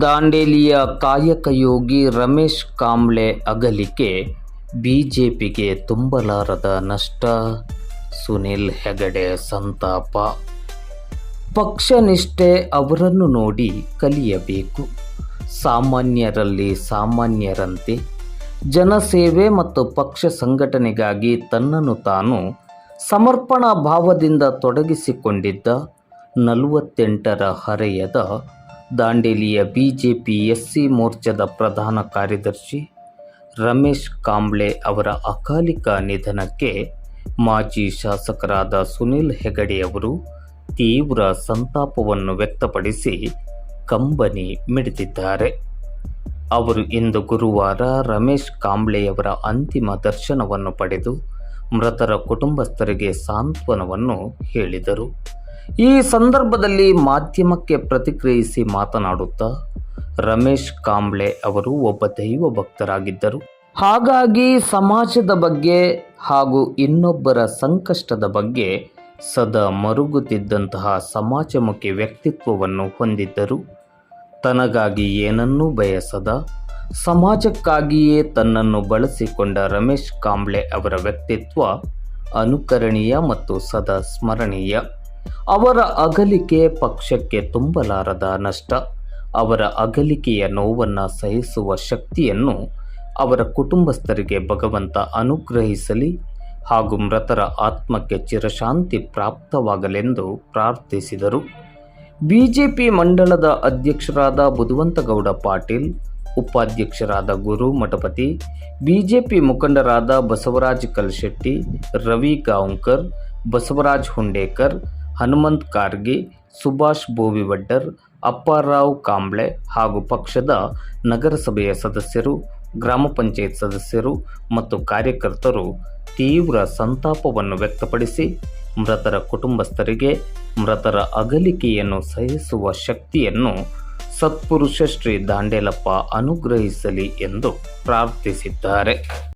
ದಾಂಡೇಲಿಯ ಕಾಯಕಯೋಗಿ ರಮೇಶ್ ಕಾಂಬ್ಳೆ ಅಗಲಿಕೆ ಬಿಜೆಪಿಗೆ ತುಂಬಲಾರದ ನಷ್ಟ. ಸುನಿಲ್ ಹೆಗಡೆ ಸಂತಾಪ. ಪಕ್ಷನಿಷ್ಠೆ ಅವರನ್ನು ನೋಡಿ ಕಲಿಯಬೇಕು. ಸಾಮಾನ್ಯರಲ್ಲಿ ಸಾಮಾನ್ಯರಂತೆ. ಜನಸೇವೆ ಮತ್ತು ಪಕ್ಷ ಸಂಘಟನೆಗಾಗಿ ತನ್ನನ್ನು ತಾನು ಸಮರ್ಪಣಾ ಭಾವದಿಂದ ತೊಡಗಿಸಿಕೊಂಡಿದ್ದ ನಲವತ್ತೆಂಟರ ಹರೆಯದ ದಾಂಡೇಲಿಯ ಬಿಜೆಪಿ ಎಸ್ಸಿ ಮೋರ್ಚಾದ ಪ್ರಧಾನ ಕಾರ್ಯದರ್ಶಿ ರಮೇಶ್ ಕಾಂಬ್ಳೆ ಅವರ ಅಕಾಲಿಕ ನಿಧನಕ್ಕೆ ಮಾಜಿ ಶಾಸಕರಾದ ಸುನಿಲ್ ಹೆಗಡೆಯವರು ತೀವ್ರ ಸಂತಾಪವನ್ನು ವ್ಯಕ್ತಪಡಿಸಿ ಕಂಬನಿ ಮಿಡಿದಿದ್ದಾರೆ. ಅವರು ಇಂದು ಗುರುವಾರ ರಮೇಶ್ ಕಾಂಬ್ಳೆಯವರ ಅಂತಿಮ ದರ್ಶನವನ್ನು ಪಡೆದು ಮೃತರ ಕುಟುಂಬಸ್ಥರಿಗೆ ಸಾಂತ್ವನವನ್ನು ಹೇಳಿದರು. ಈ ಸಂದರ್ಭದಲ್ಲಿ ಮಾಧ್ಯಮಕ್ಕೆ ಪ್ರತಿಕ್ರಿಯಿಸಿ ಮಾತನಾಡುತ್ತಾ ರಮೇಶ್ ಕಾಂಬ್ಳೆ ಅವರು ಒಬ್ಬ ದೈವ ಭಕ್ತರಾಗಿದ್ದರು. ಹಾಗಾಗಿ ಸಮಾಜದ ಬಗ್ಗೆ ಹಾಗೂ ಇನ್ನೊಬ್ಬರ ಸಂಕಷ್ಟದ ಬಗ್ಗೆ ಸದಾ ಮರುಗುತ್ತಿದ್ದಂತಹ ಸಮಾಜಮುಖಿ ವ್ಯಕ್ತಿತ್ವವನ್ನು ಹೊಂದಿದ್ದರು. ತನಗಾಗಿ ಏನನ್ನೂ ಬಯಸದ, ಸಮಾಜಕ್ಕಾಗಿಯೇ ತನ್ನನ್ನು ಬಳಸಿಕೊಂಡ ರಮೇಶ್ ಕಾಂಬ್ಳೆ ಅವರ ವ್ಯಕ್ತಿತ್ವ ಅನುಕರಣೀಯ ಮತ್ತು ಸದಾ ಸ್ಮರಣೀಯ. ಅವರ ಅಗಲಿಕೆ ಪಕ್ಷಕ್ಕೆ ತುಂಬಲಾರದ ನಷ್ಟ. ಅವರ ಅಗಲಿಕೆಯ ನೋವನ್ನು ಸಹಿಸುವ ಶಕ್ತಿಯನ್ನು ಅವರ ಕುಟುಂಬಸ್ಥರಿಗೆ ಭಗವಂತ ಅನುಗ್ರಹಿಸಲಿ ಹಾಗೂ ಮೃತರ ಆತ್ಮಕ್ಕೆ ಚಿರಶಾಂತಿ ಪ್ರಾಪ್ತವಾಗಲೆಂದು ಪ್ರಾರ್ಥಿಸಿದರು. ಬಿಜೆಪಿ ಮಂಡಳದ ಅಧ್ಯಕ್ಷರಾದ ಬುಧವಂತಗೌಡ ಪಾಟೀಲ್, ಉಪಾಧ್ಯಕ್ಷರಾದ ಗುರು ಮಠಪತಿ, ಬಿಜೆಪಿ ಮುಖಂಡರಾದ ಬಸವರಾಜ್ ಕಲ್ಶೆಟ್ಟಿ, ರವಿ ಗಾಂವ್ಕರ್, ಬಸವರಾಜ್ ಹುಂಡೇಕರ್ ಹನುಮಂತ್ ಕಾರ್ಗಿ ಸುಭಾಷ್ ಬೋವಿವಡ್ಡರ್ ಅಪ್ಪಾರಾವ್ ಕಾಂಬ್ಳೆ ಹಾಗೂ ಪಕ್ಷದ ನಗರಸಭೆಯ ಸದಸ್ಯರು, ಗ್ರಾಮ ಪಂಚಾಯತ್ ಸದಸ್ಯರು ಮತ್ತು ಕಾರ್ಯಕರ್ತರು ತೀವ್ರ ಸಂತಾಪವನ್ನು ವ್ಯಕ್ತಪಡಿಸಿ ಮೃತರ ಕುಟುಂಬಸ್ಥರಿಗೆ ಮೃತರ ಅಗಲಿಕೆಯನ್ನು ಸಹಿಸುವ ಶಕ್ತಿಯನ್ನು ಸತ್ಪುರುಷ ಶ್ರೀ ದಾಂಡೇಲಪ್ಪ ಅನುಗ್ರಹಿಸಲಿ ಎಂದು ಪ್ರಾರ್ಥಿಸಿದ್ದಾರೆ.